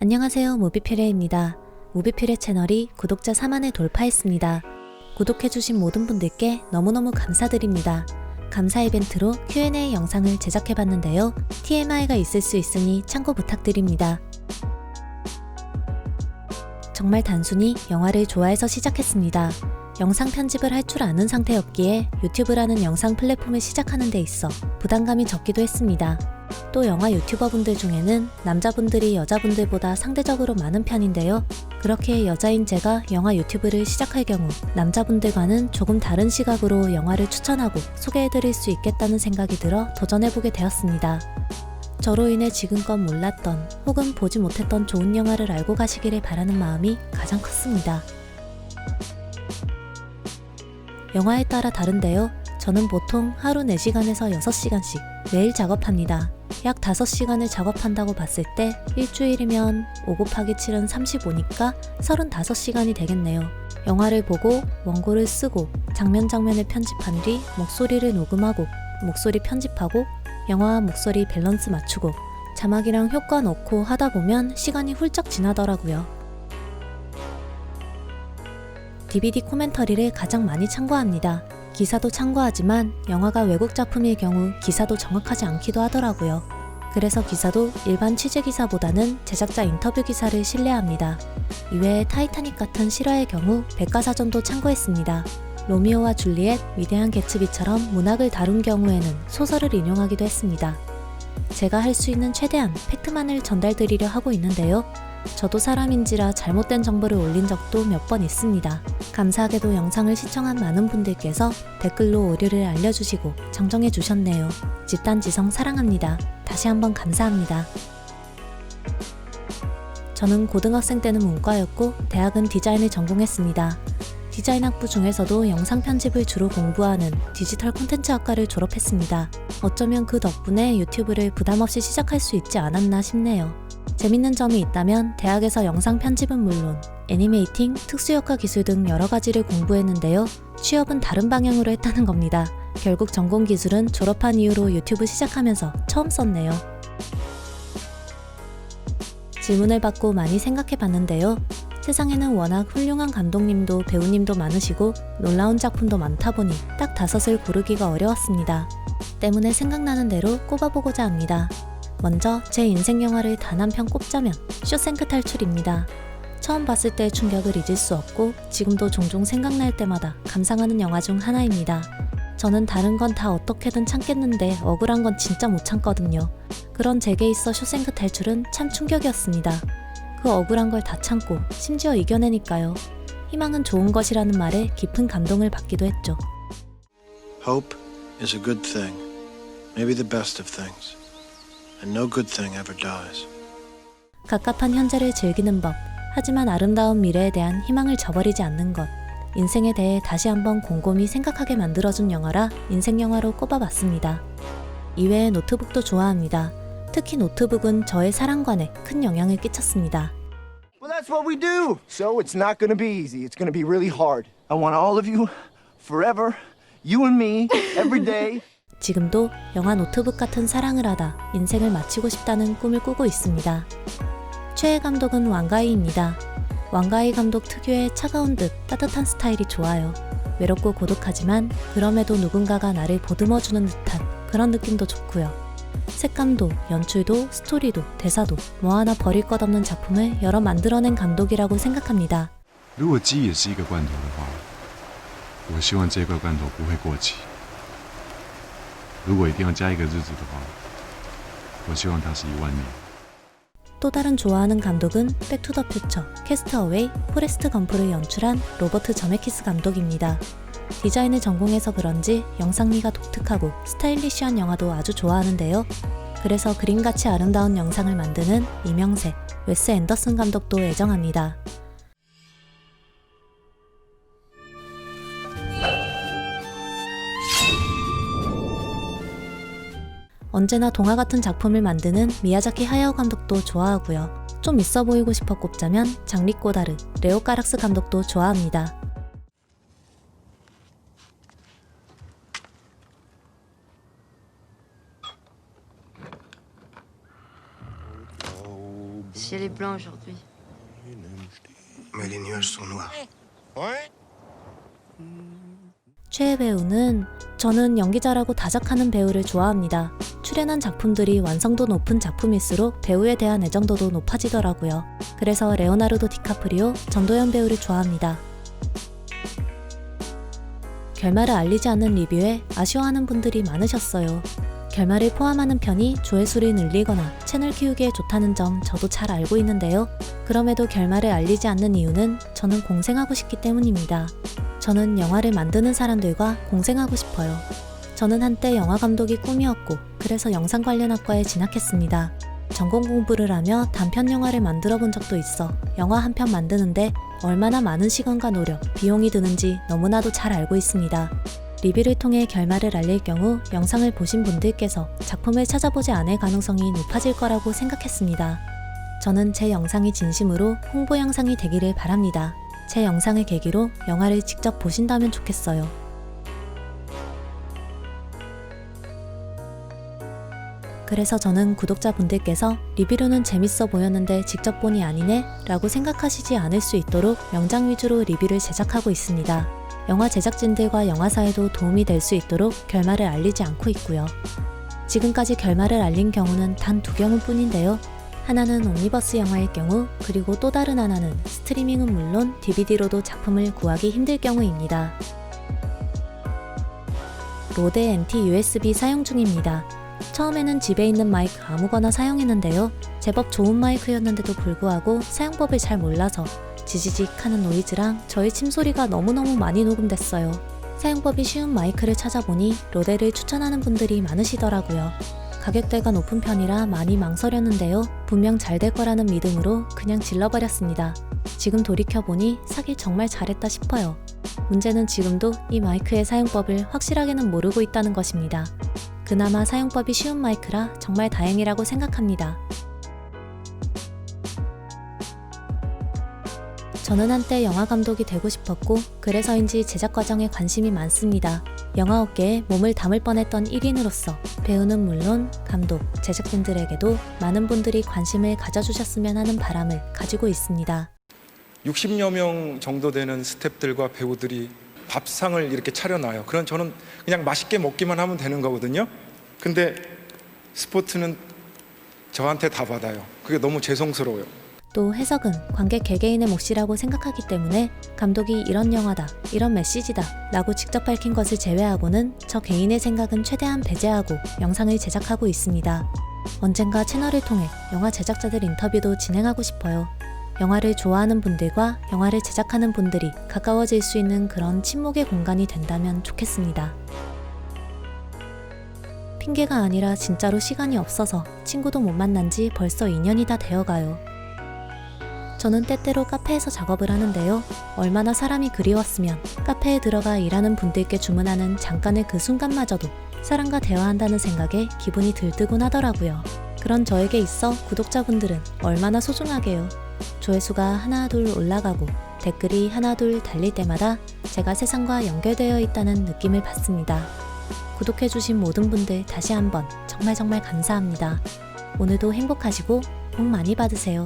안녕하세요. 무비피레입니다. 무비피레 채널이 구독자 4만을 돌파했습니다. 구독해주신 모든 분들께 너무너무 감사드립니다. 감사 이벤트로 Q&A 영상을 제작해봤는데요. TMI가 있을 수 있으니 참고 부탁드립니다. 정말 단순히 영화를 좋아해서 시작했습니다. 영상 편집을 할 줄 아는 상태였기에 유튜브라는 영상 플랫폼을 시작하는 데 있어 부담감이 적기도 했습니다. 또 영화 유튜버분들 중에는 남자분들이 여자분들보다 상대적으로 많은 편인데요. 그렇게 여자인 제가 영화 유튜브를 시작할 경우 남자분들과는 조금 다른 시각으로 영화를 추천하고 소개해드릴 수 있겠다는 생각이 들어 도전해보게 되었습니다. 저로 인해 지금껏 몰랐던 혹은 보지 못했던 좋은 영화를 알고 가시기를 바라는 마음이 가장 컸습니다. 영화에 따라 다른데요. 저는 보통 하루 4시간에서 6시간씩 매일 작업합니다. 약 5시간을 작업한다고 봤을 때 일주일이면 5 곱하기 7은 35니까 35시간이 되겠네요. 영화를 보고 원고를 쓰고 장면 장면을 편집한 뒤 목소리를 녹음하고 목소리 편집하고 영화와 목소리 밸런스 맞추고 자막이랑 효과 넣고 하다 보면 시간이 훌쩍 지나더라고요. DVD 코멘터리를 가장 많이 참고합니다. 기사도 참고하지만 영화가 외국 작품일 경우 기사도 정확하지 않기도 하더라고요. 그래서 기사도 일반 취재 기사보다는 제작자 인터뷰 기사를 신뢰합니다. 이외에 타이타닉 같은 실화의 경우 백과사전도 참고했습니다. 로미오와 줄리엣, 위대한 개츠비처럼 문학을 다룬 경우에는 소설을 인용하기도 했습니다. 제가 할 수 있는 최대한 팩트만을 전달드리려 하고 있는데요. 저도 사람인지라 잘못된 정보를 올린 적도 몇 번 있습니다. 감사하게도 영상을 시청한 많은 분들께서 댓글로 오류를 알려주시고 정정해 주셨네요. 집단지성 사랑합니다. 다시 한번 감사합니다. 저는 고등학생 때는 문과였고 대학은 디자인을 전공했습니다. 디자인 학부 중에서도 영상 편집을 주로 공부하는 디지털 콘텐츠 학과를 졸업했습니다. 어쩌면 그 덕분에 유튜브를 부담 없이 시작할 수 있지 않았나 싶네요. 재밌는 점이 있다면 대학에서 영상 편집은 물론 애니메이팅, 특수효과 기술 등 여러 가지를 공부했는데요. 취업은 다른 방향으로 했다는 겁니다. 결국 전공 기술은 졸업한 이후로 유튜브 시작하면서 처음 썼네요. 질문을 받고 많이 생각해 봤는데요. 세상에는 워낙 훌륭한 감독님도 배우님도 많으시고 놀라운 작품도 많다 보니 딱 다섯을 고르기가 어려웠습니다. 때문에 생각나는 대로 꼽아보고자 합니다. 먼저 제 인생 영화를 단 한 편 꼽자면 쇼생크 탈출입니다. 처음 봤을 때 충격을 잊을 수 없고 지금도 종종 생각날 때마다 감상하는 영화 중 하나입니다. 저는 다른 건 다 어떻게든 참겠는데 억울한 건 진짜 못 참거든요. 그런 제게 있어 쇼생크 탈출은 참 충격이었습니다. 그 억울한 걸 다 참고 심지어 이겨내니까요. 희망은 좋은 것이라는 말에 깊은 감동을 받기도 했죠. Hope is a good thing, maybe the best of things, and no good thing ever dies. 갑갑한 현재를 즐기는 법, 하지만 아름다운 미래에 대한 희망을 저버리지 않는 것, 인생에 대해 다시 한번 곰곰이 생각하게 만들어준 영화라 인생 영화로 꼽아봤습니다. 이외에 노트북도 좋아합니다. 특히 노트북은 저의 사랑관에 큰 영향을 끼쳤습니다. Well, that's what we do. So it's not going to be easy. It's going to be really hard. I want all of you forever, you and me, every day. 지금도 영화 노트북 같은 사랑을 하다 인생을 마치고 싶다는 꿈을 꾸고 있습니다. 최애 감독은 왕가이입니다. 왕가이 감독 특유의 차가운 듯 따뜻한 스타일이 좋아요. 외롭고 고독하지만 그럼에도 누군가가 나를 보듬어주는 듯한 그런 느낌도 좋고요. 색감도, 연출도, 스토리도, 대사도 뭐 하나 버릴 것 없는 작품을 여러 만들어낸 감독이라고 생각합니다. 如果鸡也是一个罐头的话，我希望这块罐头不会过期。 如果一定要加一个日子的话，我希望它是一万年。 또 다른 좋아하는 감독은 백투더퓨처, 캐스트어웨이, 포레스트 검프를 연출한 로버트 저메키스 감독입니다. 디자인을 전공해서 그런지 영상미가 독특하고 스타일리시한 영화도 아주 좋아하는데요. 그래서 그림같이 아름다운 영상을 만드는 이명세, 웨스 앤더슨 감독도 애정합니다. 언제나 동화 같은 작품을 만드는 미야자키 하야오 감독도 좋아하고요. 좀 있어 보이고 싶어 꼽자면 장리 꼬다르, 레오 까락스 감독도 좋아합니다. Ciel est blanc aujourd'hui. Mais les nuages sont noirs. 최애 배우는 저는 연기자라고 다작하는 배우를 좋아합니다. 출연한 작품들이 완성도 높은 작품일수록 배우에 대한 애정도도 높아지더라고요. 그래서 레오나르도 디카프리오, 전도연 배우를 좋아합니다. 결말을 알리지 않는 리뷰에 아쉬워하는 분들이 많으셨어요. 결말을 포함하는 편이 조회수를 늘리거나 채널 키우기에 좋다는 점 저도 잘 알고 있는데요. 그럼에도 결말을 알리지 않는 이유는 저는 공생하고 싶기 때문입니다. 저는 영화를 만드는 사람들과 공생하고 싶어요. 저는 한때 영화 감독이 꿈이었고, 그래서 영상 관련 학과에 진학했습니다. 전공 공부를 하며 단편 영화를 만들어 본 적도 있어 영화 한 편 만드는데 얼마나 많은 시간과 노력, 비용이 드는지 너무나도 잘 알고 있습니다. 리뷰를 통해 결말을 알릴 경우 영상을 보신 분들께서 작품을 찾아보지 않을 가능성이 높아질 거라고 생각했습니다. 저는 제 영상이 진심으로 홍보 영상이 되기를 바랍니다. 제 영상을 계기로 영화를 직접 보신다면 좋겠어요. 그래서 저는 구독자분들께서 리뷰로는 재밌어 보였는데 직접 보니 아니네? 라고 생각하시지 않을 수 있도록 명장 위주로 리뷰를 제작하고 있습니다. 영화 제작진들과 영화사에도 도움이 될 수 있도록 결말을 알리지 않고 있고요. 지금까지 결말을 알린 경우는 단 두 경우 뿐인데요. 하나는 옴니버스 영화일 경우, 그리고 또 다른 하나는 스트리밍은 물론 DVD로도 작품을 구하기 힘들 경우입니다. 로데 NT USB 사용 중입니다. 처음에는 집에 있는 마이크 아무거나 사용했는데요. 제법 좋은 마이크였는데도 불구하고 사용법을 잘 몰라서 지지직 하는 노이즈랑 저의 침소리가 너무너무 많이 녹음됐어요. 사용법이 쉬운 마이크를 찾아보니 로데를 추천하는 분들이 많으시더라고요. 가격대가 높은 편이라 많이 망설였는데요. 분명 잘 될 거라는 믿음으로 그냥 질러버렸습니다. 지금 돌이켜보니 사길 정말 잘했다 싶어요. 문제는 지금도 이 마이크의 사용법을 확실하게는 모르고 있다는 것입니다. 그나마 사용법이 쉬운 마이크라 정말 다행이라고 생각합니다. 저는 한때 영화 감독이 되고 싶었고 그래서인지 제작 과정에 관심이 많습니다. 영화 업계에 몸을 담을 뻔했던 1인으로서 배우는 물론 감독, 제작진들에게도 많은 분들이 관심을 가져주셨으면 하는 바람을 가지고 있습니다. 60여 명 정도 되는 스탭들과 배우들이 밥상을 이렇게 차려놔요. 그런 저는 그냥 맛있게 먹기만 하면 되는 거거든요. 근데 스포츠는 저한테 다 받아요. 그게 너무 죄송스러워요. 또 해석은 관객 개개인의 몫이라고 생각하기 때문에 감독이 이런 영화다, 이런 메시지다 라고 직접 밝힌 것을 제외하고는 저 개인의 생각은 최대한 배제하고 영상을 제작하고 있습니다. 언젠가 채널을 통해 영화 제작자들 인터뷰도 진행하고 싶어요. 영화를 좋아하는 분들과 영화를 제작하는 분들이 가까워질 수 있는 그런 침묵의 공간이 된다면 좋겠습니다. 핑계가 아니라 진짜로 시간이 없어서 친구도 못 만난 지 벌써 2년이 다 되어가요. 저는 때때로 카페에서 작업을 하는데요. 얼마나 사람이 그리웠으면 카페에 들어가 일하는 분들께 주문하는 잠깐의 그 순간마저도 사람과 대화한다는 생각에 기분이 들뜨곤 하더라고요. 그런 저에게 있어 구독자분들은 얼마나 소중하게요. 조회수가 하나 둘 올라가고 댓글이 하나 둘 달릴 때마다 제가 세상과 연결되어 있다는 느낌을 받습니다. 구독해주신 모든 분들 다시 한번 정말 정말 감사합니다. 오늘도 행복하시고 복 많이 받으세요.